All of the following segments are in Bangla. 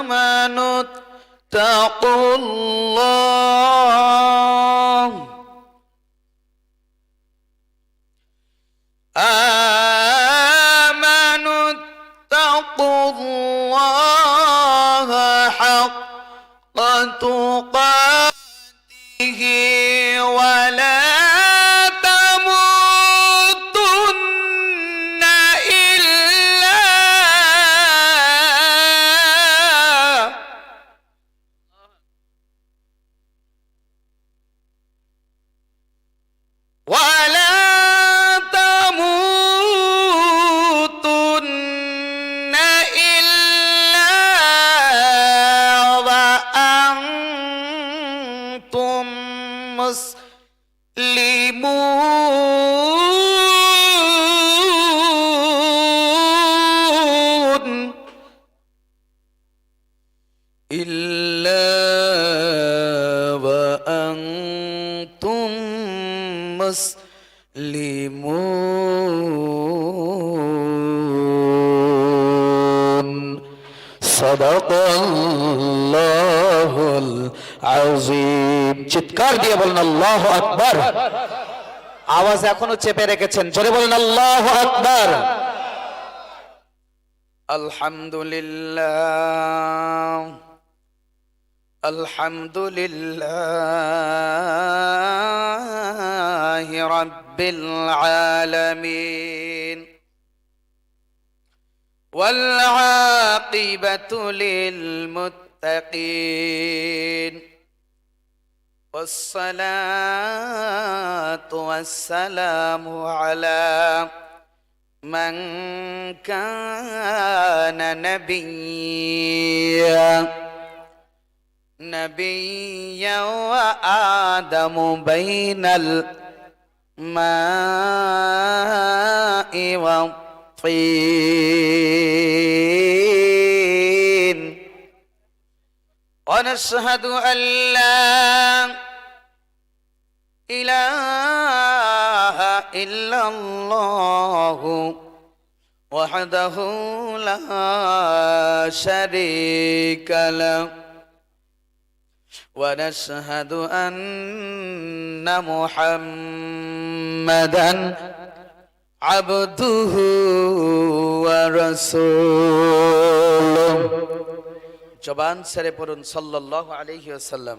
آمنوا اتقوا الله আল্লাহ আকবার আওয়াজ এখনো চেপে রেখেছেন জোরে বলেন আল্লাহ আকবার আলহামদুলিল্লাহ الحمد لله رب العالمين والعاقبة للمتقين والصلاة والسلام على من كان نبيا. نبيا وآدم بين الماء والطين. ونشهد أن لا إله إلا الله وحده لا شريك له ونشهد أن محمدا عبده ورسوله জবান সেরে পড়ুন সাল্লাল্লাহু আলাইহি ওয়াসাল্লাম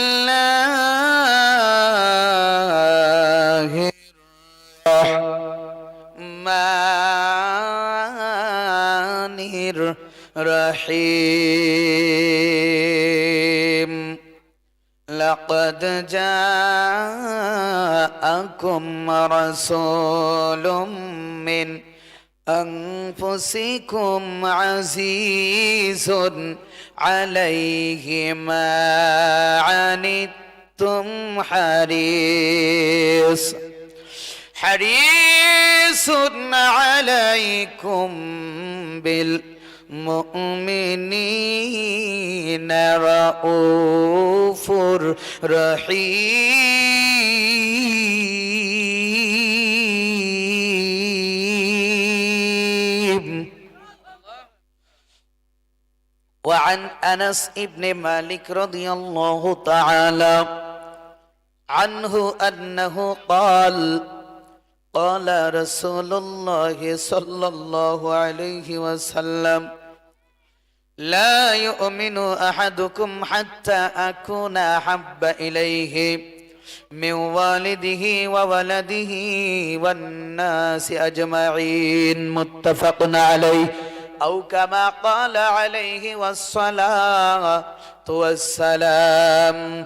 الرحيم. لقد جاءكم رسول من أنفسكم عزيز عليه ما عنتم حريص. حريص عليكم بالمؤمنين رؤوف رحيم وعن انس ابن مالك رضي الله تعالى عنه أنه قال قال رسول الله صلى الله عليه وسلم لا يؤمن أحدكم حتى أكون أحب إليه من والده وولده والناس أجمعين. متفق عليه. أو كما قال عليه والصلاة والسلام.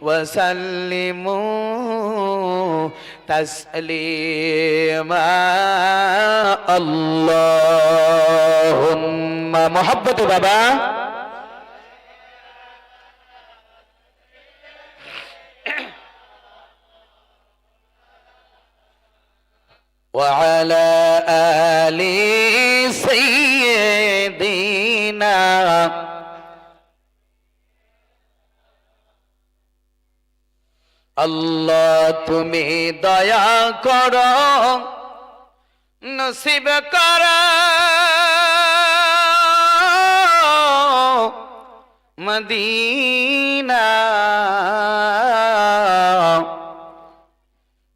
وسلموا تسليما. اللهم محبة بابا. وعلى آل سيدنا আল্লাহ তুমি দয়া কর নসিব কর। মদিনা।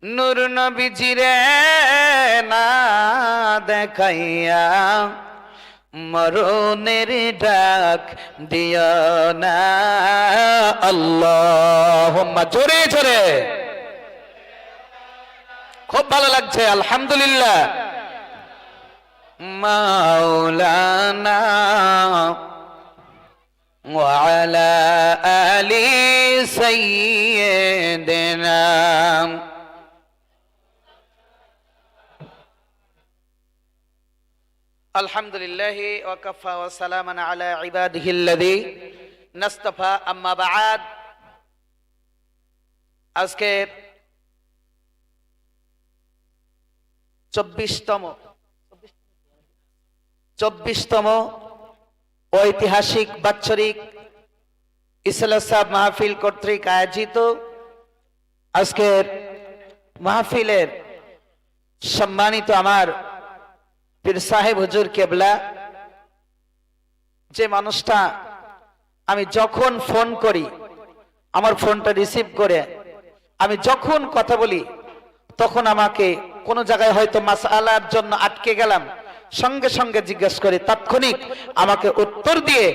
নূর নবীজিরে না দেখাইয়া মরণের ডাক দিও না আল্লাহ জোরে জোরে খুব ভালো লাগছে আলহামদুলিল্লাহ মাওলানা وعلى آل سيدنا আলহামদুলিল্লাহ ওয়াকাফা ওয়া আজকে 24তম 24তম ঐতিহাসিক বাৎসরিক ইসলাম মাহফিল কর্তৃক আয়োজিত আজকের মাহফিলের সম্মানিত আমার পীর সাহেব হুজুর কেবলা, যে মানুষটা আমি যখন ফোন করি, আমার ফোনটা রিসিভ করে, আমি যখন কথা বলি, তখন আমাকে কোনো জায়গায় হয়তো মাসালার জন্য আটকে গেলাম, সঙ্গে সঙ্গে জিজ্ঞেস করি, তাৎক্ষণিক আমাকে উত্তর দিয়ে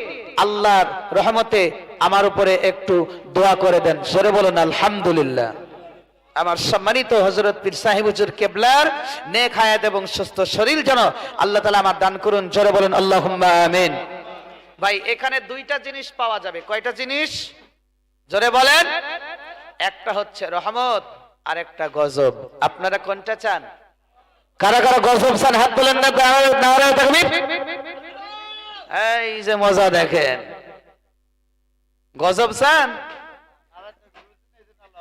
আল্লাহর রহমতে আমার উপরে একটু দোয়া করে দেন। সরে বলুন, আলহামদুলিল্লাহ। আমার সম্মানিত হজরত পীর সাহেব হুজুর কেবলার নেক হায়াত এবং সুস্থ শরীর যেন আল্লাহ তালা আমার দান করুন, জোরে বলেন আল্লাহ আমিন। ভাই, এখানে দুইটা জিনিস পাওয়া যাবে। কয়টা জিনিস? জোরে বলেন। একটা হচ্ছে রহমত আর একটা গজব। আপনারা কোনটা চান? কারা কারা গজব চান, হাত তোলেন না এই যে মজা দেখেন। গজব চান?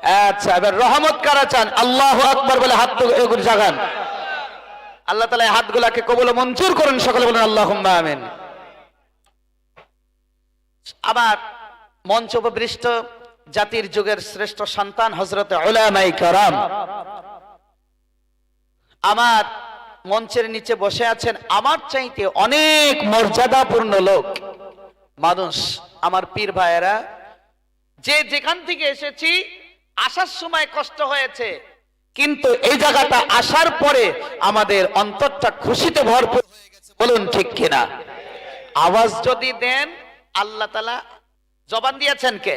আচ্ছা এবার রহমত কারা চান? আল্লাহ আকবর বলে হাত জাগান। আল্লাহ তালা এই হাতগুলাকে কবল মঞ্জুর করুন, সকলে বলেন আল্লাহ আমিন। আবার মঞ্চ উপবৃষ্ট জাতির যুগের শ্রেষ্ঠ সন্তান হজরত আমার মঞ্চের নিচে বসে আছেন আমার চাইতে অনেক মর্যাদাপূর্ণ লোক। মানুষ, আমার পীর ভাইয়েরা, যে যেখান থেকে এসেছি আসার সময় কষ্ট হয়েছে। কিন্তু এই জায়গাটা আসার পরে আমাদের অন্তরটা খুশিতে ভরপুর হয়ে গেছে। বলুন ঠিক কিনা? আওয়াজ যদি দেন, আল্লাহ তালা জবান দিয়েছেন কে?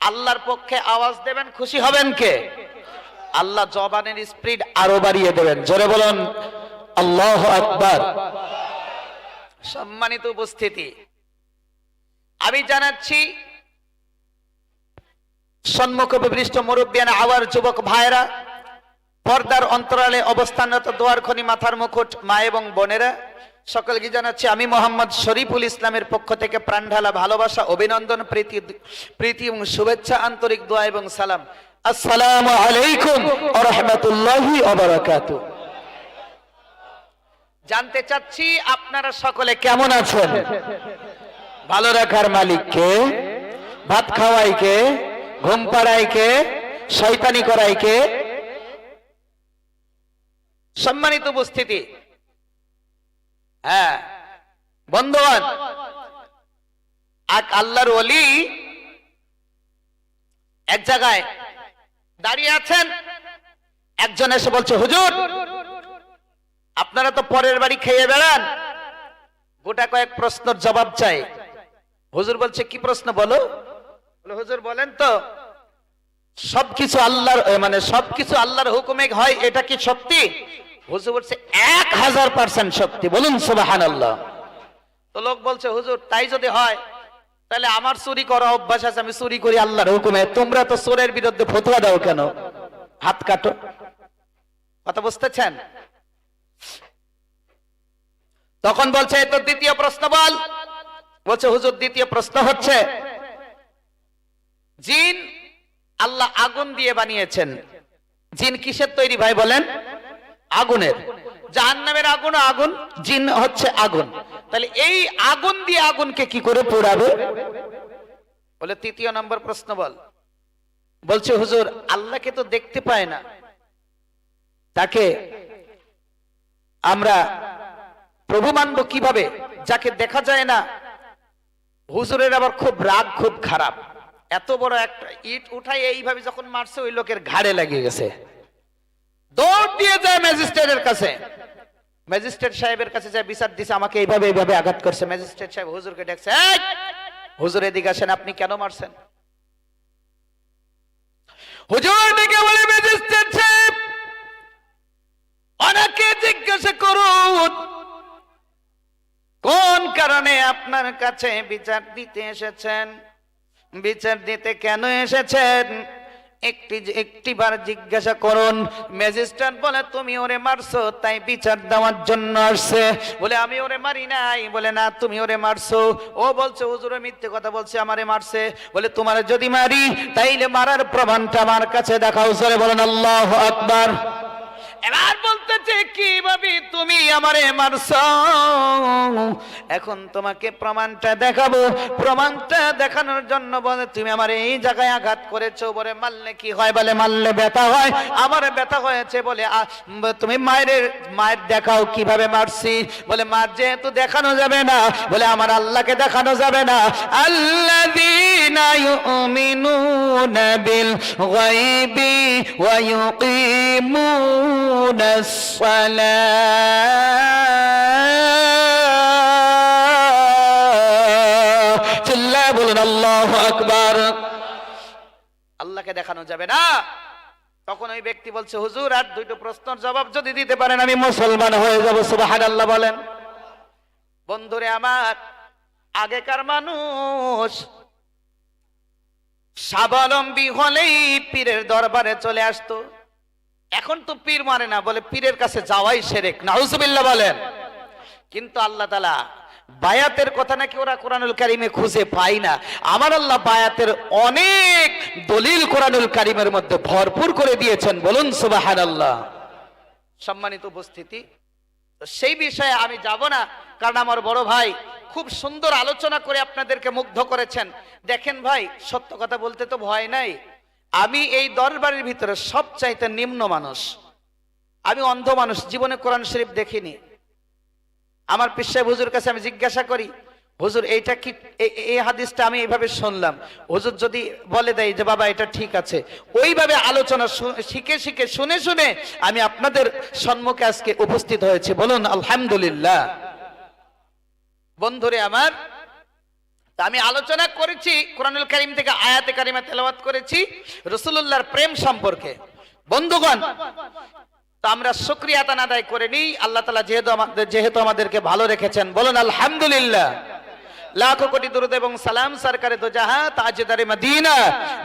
আল্লাহর পক্ষে আওয়াজ দেবেন, খুশি হবেন কে? আল্লাহ জবানের স্পিড আরও বাড়িয়ে দেবেন। জোরে বলুন, আল্লাহ আকবার। সম্মানিত উপস্থিতি, আমি জানাচ্ছি সম্মুখ বিপৃষ্ট মুরব্বিয়ান আওয়ার যুবক ভাইরা পর্দার অন্তরালে অবস্থানরত দোয়ার খনি মাথার মুকুট মা এবং বোনেরা, সকলকে জানাচ্ছি আমি মোহাম্মদ শরীফুল ইসলামের পক্ষ থেকে প্রাণঢালা ভালোবাসা, অভিনন্দন, প্রীতি প্রীতি এবং শুভেচ্ছা, আন্তরিক দোয়া এবং সালাম। আসসালামু আলাইকুম রাহমাতুল্লাহি জানতে চাচ্ছি আপনারা সকলে কেমন আছেন? ভালো রাখার মালিককে? ভাত খাওয়াইকে ঘুম পাড়াইকে শয়তানি করাইকে। সম্মানিত উপস্থিতি। হ্যাঁ বন্ধুগণ এক আল্লাহর ওলি এক জায়গায় দাঁড়িয়ে আছেন। একজন এসে বলছে হুজুর আপনারা তো পরের বাড়ি খেয়ে বেড়ান। গোটা কয়েক প্রশ্নের জবাব চাই। হুজুর বলছে কি প্রশ্ন বলে, হুজুর, বলেন তো, সবকিছু আল্লাহর মানে সবকিছু আল্লাহর হুকুমে হয়, এটা কি সত্যি? হুজুর বলছে, এক হাজার পার্সেন্ট সত্যি, বলুন সুবাহান আল্লাহ তো লোক বলছে, হুজুর, তাই যদি হয়, তাহলে আমার চুরি করা অভ্যাস আছে, আমি চুরি করি আল্লাহর হুকুমে। তোমরা তো চোরের বিরুদ্ধে ফতোয়া দাও কেন? হাত কাটো। কথা বুঝতেছেন? তখন বলছে "এই তো দ্বিতীয় প্রশ্ন বল। বলছে, হুজুর, দ্বিতীয় প্রশ্ন হচ্ছে জিন আল্লাহ আগুন দিয়ে বানিয়েছেন। জিন কিসের তৈরি ভাই বলেন? আগুনের। জাহান্নামের আগুন আগুন, জিন হচ্ছে আগুন। তাহলে এই আগুন দিয়ে আগুনকে কি করে পোড়াবে? বলে তৃতীয় নম্বর প্রশ্ন বল। বলছে, হুজুর, আল্লাহকে তো দেখতে পায় না। তাকে আমরা প্রভু মানব কীভাবে? যাকে দেখা যায় না। হুজুরের আবার খুব রাগ, খুব খারাপ। এত বড় একটা ইট উঠাই এইভাবে যখন মারছে ওই লোকের ঘাড়ে লেগে গেছে। দৌড় দিয়ে যায় ম্যাজিস্ট্রেটের কাছে। ম্যাজিস্ট্রেট সাহেবের কাছে যায় বিচার দিছে আমাকে এইভাবে এইভাবে আঘাত করছে। ম্যাজিস্ট্রেট সাহেব হুজুরকে ডাকছে "এই, হুজুর এদিকে আসেন আপনি কেন মারছেন? হুজুর ডেকে বলে ম্যাজিস্ট্রেট সাহেব অনেকে জিজ্ঞাসা করুন কোন কারণে আপনার কাছে বিচার দিতে এসেছেন? বিচার দিতে কেন এসেছেন? একটি একটিবার জিজ্ঞাসা করুন, ম্যাজিস্ট্রেট বলে, তুমি ওরে মারছো, তাই বিচার দেওয়ার জন্য আসছে। বলে, আমি ওরে মারি নাই। বলে, না, তুমি ওরে মারছো। ও বলছে, হুজুরে মিথ্যে কথা বলছে, আমারে মারছে। বলে, তোমার যদি মারি, তাইলে মারার প্রমাণটা আমার কাছে দেখাও। সরে বলেন, আল্লাহ আকবার। এবার বলতেছে কীভাবে তুমি আমারে মারছ? এখন তোমাকে প্রমাণটা দেখাবো। প্রমাণটা দেখানোর জন্য বলে, তুমি আমার এই জায়গায় আঘাত করেছ বলে মারলে কি হয় বলে? মারলে ব্যথা হয়? আমার ব্যথা হয়েছে বলে তুমি মায়ের মায়ের দেখাও কীভাবে মারছি? বলে, মার যেহেতু দেখানো যাবে না। বলে, আমার আল্লাহকে দেখানো যাবে না। আল্লাযীনা ইউমিনুনা বিল গায়বি ওয়া চিল্লায় বলুন, আল্লাহু আল্লাহকে দেখানো যাবে না। তখন ওই ব্যক্তি বলছে, হুজুর, আর দুইটো প্রশ্নের জবাব যদি দিতে পারেন, আমি মুসলমান হয়ে যাব যাব। সুবহানাল্লাহ বলেন। বন্ধুরে আমার, আগেকার মানুষ স্বাবলম্বী হলেই পীরের দরবারে চলে আসতো। এখন তো পীর মানে না, বলে পীরের কাছে যাওয়াই সেরেক, নাউজুবিল্লাহ বলেন। কিন্তু আল্লাহ তালা বায়াতের কথা নাকি ওরা কোরআনুল কারিমে খুঁজে পায় না। আমার আল্লাহ বায়াতের অনেক দলিল কোরআনুল কারিমের মধ্যে ভরপুর করে দিয়েছেন, বলুন সুবাহান আল্লাহ সম্মানিত উপস্থিতি সেই বিষয়ে আমি যাব না, কারণ আমার বড় ভাই খুব সুন্দর আলোচনা করে আপনাদেরকে মুগ্ধ করেছেন। দেখেন ভাই, সত্য কথা বলতে তো ভয় নাই। আমি এই দরবারের ভিতরে সবচাইতে নিম্ন মানুষ। আমি অন্ধ মানুষ, জীবনে কোরআন শরীফ দেখিনি। আমার পিসাব হুজুর কাছে আমি জিজ্ঞাসা করি, হুজুর, এইটা কি এই হাদিসটা আমি এইভাবে শুনলাম। হুজুর যদি বলে দেয় যে, বাবা, এটা ঠিক আছে। ওইভাবে আলোচনা শিখে শিখে, শুনে শুনে আমি আপনাদের সম্মুখে আজকে উপস্থিত হয়েছে। বলুন, আলহামদুলিল্লাহ। বন্ধুরে আমার তা আমি আলোচনা করেছি, কোরআনুল করিম থেকে আয়াতে কারিমা তেলাওয়াত করেছি রসুল্লাহর প্রেম সম্পর্কে। বন্ধুগণ, তো আমরা শুক্রিয়া তান আদায় করে নিই। আল্লাহ তালা যেহেতু আমাদের যেহেতু আমাদেরকে ভালো রেখেছেন, বলুন আলহামদুলিল্লাহ। লাখো কোটি দুরুদ এবং সালাম সরকারে দো তাজদারে মদিনা।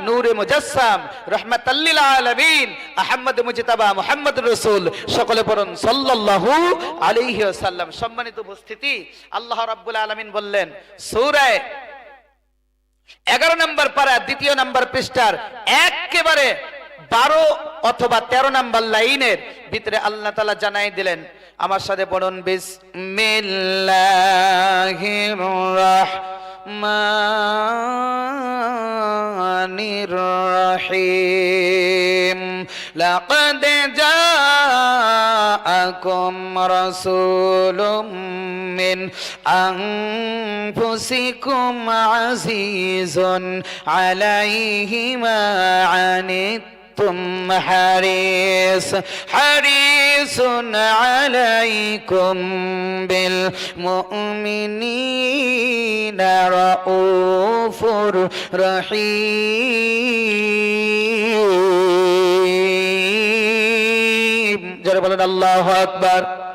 নূরে মুজাসসাম, রহমাতাল্লিল আলামিন, আহমদ মুজতাবা মুহাম্মদ রাসূল, সকলে সাল্লাল্লাহু আলাইহি ওয়াসাল্লাম। সম্মানিত উপস্থিতি, আল্লাহ রাব্বুল আলামিন বললেন, সূরা এগারো নম্বর পারা, দ্বিতীয় নম্বর পৃষ্ঠার, একেবারে বারো অথবা তেরো নম্বর লাইনের ভিতরে আল্লাহ তালা জানাই দিলেন আমার সাথে পড়ুন বিসমিল্লাহির রহমানির রহিম। লাকাদ জাআকুম রাসূলুম মিন আনফুসিকুম আজিজুন আলাইহি মা أنتم حريص حريص عليكم بالمؤمنين رؤوف رحيم. جرب الله أكبر.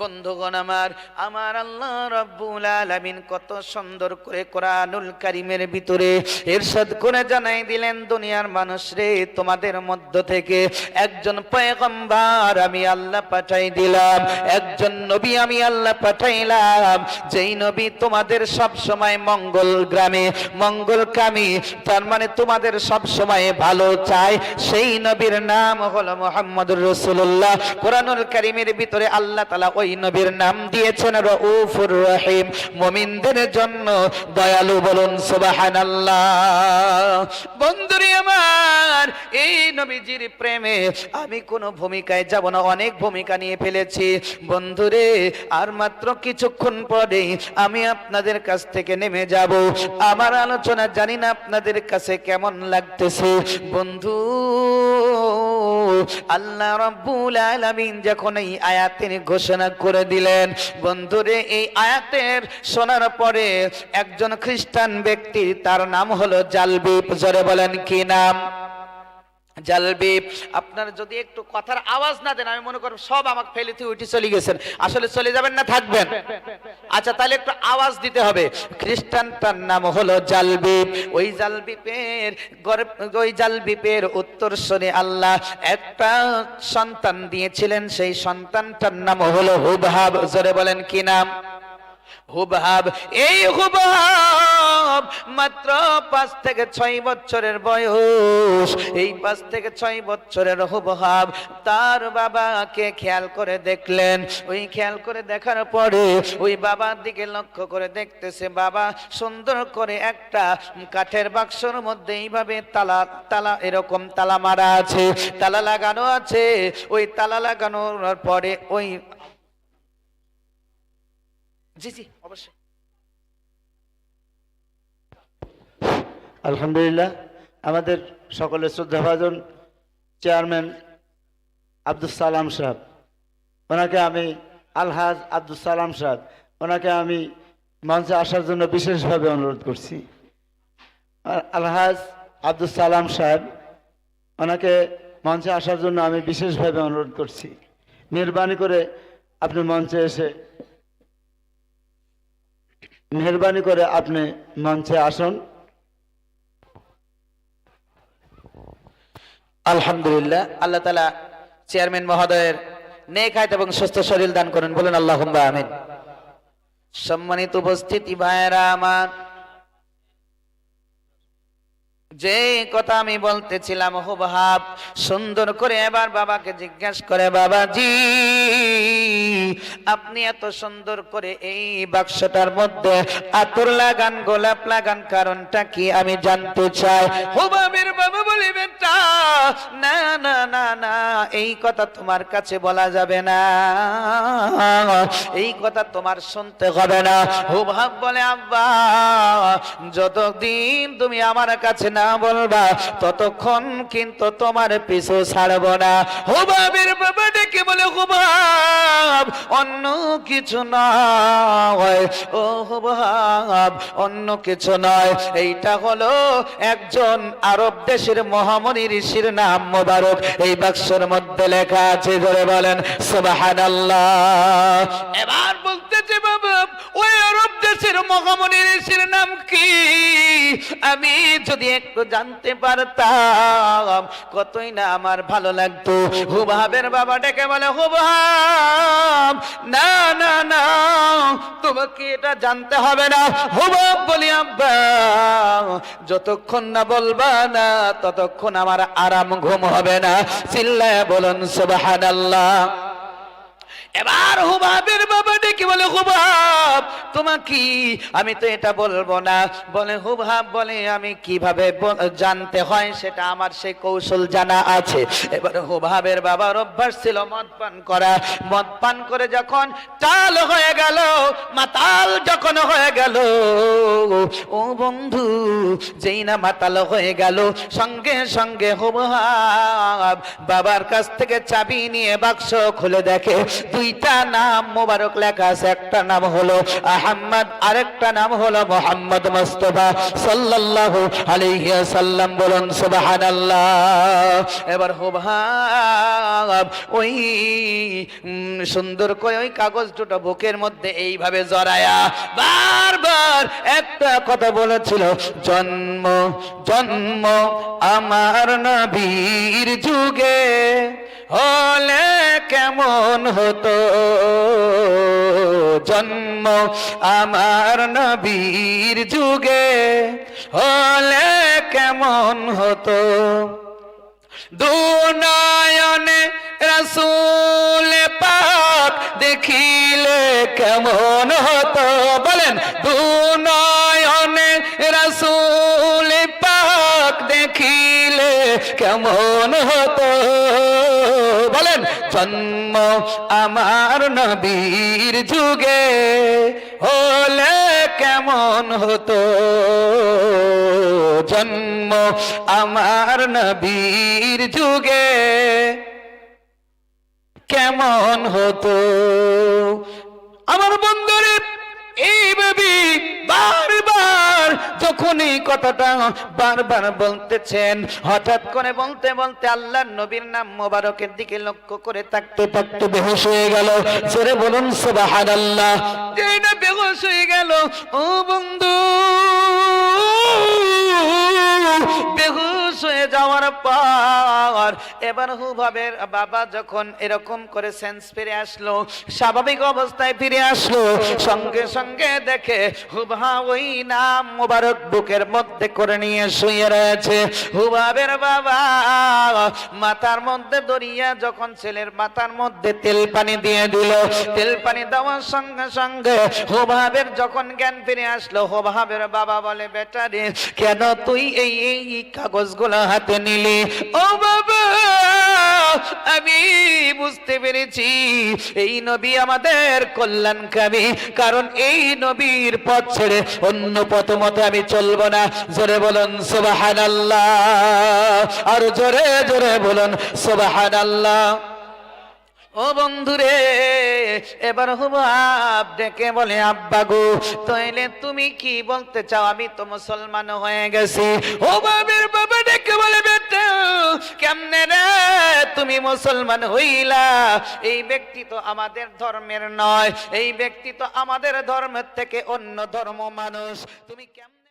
বন্ধুগণ আমার আমার আল্লাহ রব্বুল আলামিন কত সুন্দর করে কোরআনুল কারিমের ভিতরে ইরশাদ করে জানাই দিলেন, দুনিয়ার মানুষ রে, তোমাদের মধ্য থেকে একজন পয়গম্বর আমি আল্লাহ পাঠাই দিলাম, একজন নবী আমি আল্লাহ পাঠাইলাম, যেই নবী তোমাদের সব সময় মঙ্গল গ্রামে, মঙ্গল কামি, তার মানে তোমাদের সব সময় ভালো চায়, সেই নবীর নাম হলো মোহাম্মদুর রসুল্লাহ কোরআনুল কারিমের ভিতরে আল্লাহ তালা ওই নবীর নাম দিয়েছেন রউফুর রহিম। মুমিনদের জন্য দয়ালু বলুন, সুবহানাল্লাহ। বন্ধুরে আমার, এই নবীজির প্রেমে আমি কোনো ভূমিকায় যাব না, অনেক ভূমিকা নিয়ে ফেলেছি। বন্ধুরে, আর মাত্র কিছুক্ষণ পরে আমি আপনাদের কাছ থেকে নেমে যাব। আমার আলোচনা জানি না আপনাদের কাছে কেমন লাগতেছে। বন্ধু, আল্লাহ রব্বুল আলামিন যখন এই আয়াতের ঘোষণা করে দিলেন। বন্ধুরে, এই আয়াতের শোনার পরে একজন খ্রিস্টান ব্যক্তি, তার নাম হলো জালবিপ, জরে বলেন কি নাম? জালবিব আপনার যদি একটু কথার আওয়াজ না দেন, আমি মনে করব সব আমাকে ফেলে থেকে উঠে চলে গেছেন। আসলে চলে যাবেন না, থাকবেন। আচ্ছা তাহলে একটু আওয়াজ দিতে হবে। খ্রিস্টানটার নাম হলো জালবিব ওই জালবিপের ওই জালবিপের উত্তর শনি আল্লাহ। একটা সন্তান দিয়েছিলেন, সেই সন্তানটার নাম হলো হুবহাব। জোরে বলেন, কি নাম? হুবহাব, এই হুবহাব মাত্র পাঁচ থেকে ছয় বছরের বয়স। এই পাঁচ থেকে ছয় বছরের হুবহাব, তার বাবাকে খেয়াল করে দেখলেন। ওই খেয়াল করে দেখার পরে ওই বাবার দিকে লক্ষ্য করে দেখতেছে, বাবা সুন্দর করে একটা কাঠের বাক্সর মধ্যে এইভাবে তালা তালা, এরকম তালা মারা আছে, তালা লাগানো আছে। ওই তালা লাগানোর পরে ওই জি জি, অবশ্যই। আলহামদুলিল্লাহ, আমাদের সকলের শ্রদ্ধাভাজন চেয়ারম্যান আব্দুল সালাম সাহেব। ওনাকে আমি আলহাজ আব্দুল সালাম সাহেব, ওনাকে আমি মঞ্চে আসার জন্য বিশেষভাবে অনুরোধ করছি। আলহাজ আব্দুল সালাম সাহেব, ওনাকে মঞ্চে আসার জন্য আমি বিশেষভাবে অনুরোধ করছি। মেহরবানি করে আপনি মঞ্চে এসে মেহরবানি করে আপনি মঞ্চে আসুন। আলহামদুলিল্লাহ। আল্লাহ তালা চেয়ারম্যান মহোদয়ের নেক এবং সুস্থ শরীর দান করেন। বলেন আল্লাহ আমিন। সম্মানিত উপস্থিতি ভাইয়েরা আমার যে কথা আমি বলতেছিলাম, হুবহাব, সুন্দর করে এবার বাবাকে জিজ্ঞাসা করে, বাবাজি, আপনি এত সুন্দর করে এই বাক্সটার মধ্যে আতর লাগান, গোলাপ লাগান, কারণটা কি আমি জানতে চাই? হুবাবের বাবা বলে, বেটা, না না না না, এই কথা তোমার কাছে বলা যাবে না। এই কথা তোমার শুনতে হবে না। হুবাব বলে, আব্বা, যতদিন তুমি আমার কাছে না বলবা, ততক্ষণ কিন্তু তোমার পিছু ছাড়ব না। হুবাবের বাবা ডেকে বলে, হুবাব, অন্য কিছু নয়। ও হুবাব, অন্য কিছু নয়। এইটা হলো একজন আরব দেশের মহামণি ঋষির নাম মোবারক। এই বাক্সের মধ্যে লেখা আছে ধরে বলেন, সুবহানাল্লাহ। এবার বলতেছে বাবা ওই আরব দেশের মহামণি ঋষির নাম কি? আমি যদি একটু জানতে পারতাম কতই না আমার ভালো লাগতো। হুবাবের বাবা ডেকে বলে হুবাব না না না, তোমাকে এটা জানতে হবে না। হুবাব বলি, আব্বা, যতক্ষণ না বলবা না, ততক্ষণ আমার আরাম ঘুম হবে না। চিল্লায় বলুন, সুবহানাল্লাহ। এবার হুবাবের বাবা ডেকে বলে, হুবাব তোমার কি? আমি তো এটা বলব না। বলে, হুবাব বলে, আমি কীভাবে জানতে হয় সেটা আমার সেই কৌশল জানা আছে। এবার হুবাবের বাবার অভ্যাস ছিল মদ পান করা। মদ পান করে যখন টাল হয়ে গেল, মাতাল যখন হয়ে গেল, ও বন্ধু, যেই না মাতাল হয়ে গেল। সঙ্গে সঙ্গে হুবহাব বাবার কাছ থেকে চাবি নিয়ে বাক্স খুলে দেখে দুইটা নাম মোবারক লেখা আছে, একটা নাম হলো আহম্মদ, আরেকটা নাম হলো মোহাম্মদ মুস্তফা সাল্লাল্লাহু আলাইহি সাল্লাম বলুন, সুবহানাল্লাহ। এবার হুবহাব, ওই সুন্দর করে ওই কাগজ দুটো বুকের মধ্যে এইভাবে জড়ায়া বারবার একটা কথা বলেছিল, জন্ম জন্ম আমার নবীর যুগে হলে কেমন হতো? জন্ম আমার নবীর যুগে হলে কেমন হতো? দুনয়নে রসুল পাক দেখিলে কেমন হতো? বলেন, দুনয়নে রসুল পাক দেখিলে কেমন হতো? জন্ম আমার নবীর যুগে হলে কেমন হতো? জন্ম আমার নবীর যুগে কেমন হতো? আমার বন্ধুরে এইভাবে বারবার যখন এই বারবার বলতেছেন, হঠাৎ করে বলতে বলতে আল্লাহর নবীর নাম মোবারকের দিকে লক্ষ্য করে থাকতে থাকতে বেহুশ হয়ে গেল। জোরে বলুন, সুবহানাল্লাহ। যেই না বেহুশ হয়ে গেল, ও বন্ধু বেহুশ হয়ে যাওয়ার পর এবার হুভাবের বাবা যখন এরকম করে সেন্স ফিরে আসলো, স্বাভাবিক অবস্থায় ফিরে আসলো, সঙ্গে সঙ্গে দেখে হুভা ওই নাম বুকের মধ্যে করে নিয়ে শুয়ে রয়েছে। হুবাবের বাবা মাথার মধ্যে দরিয়া যখন ছেলের মাথার মধ্যে তেল পানি দিয়ে দিল, তেল পানি দেওয়ার সঙ্গে সঙ্গে হুবাবের যখন জ্ঞান ফিরে আসলো হুবাবের বাবা বলে, বেটা রে, কেন তুই এই এই কাগজগুলো হাতে নিলে, ও বাবা, আমি বুঝতে পেরেছি, এই নবী আমাদের কল্যাণকামী, কারণ এই নবীর পথ ছেড়ে অন্য পথ মতে আমি চলবো না। জোরে বলুন সোবাহান আল্লাহ আর জোরে জোরে বলুন সোবাহান আল্লাহ ও বন্ধুরে, এবার হুবাব ডেকে বলে আব্বা গো তাইলে তুমি কি বলতে চাও? আমি তো মুসলমান হয়ে গেছি। হুবাবের বাবা ডেকে বলে, বেটা, কেমনে রে তুমি মুসলমান হইলা? এই ব্যক্তি তো আমাদের ধর্মের নয়, এই ব্যক্তি তো আমাদের ধর্মের থেকে অন্য ধর্ম মানুষ। তুমি কেমনে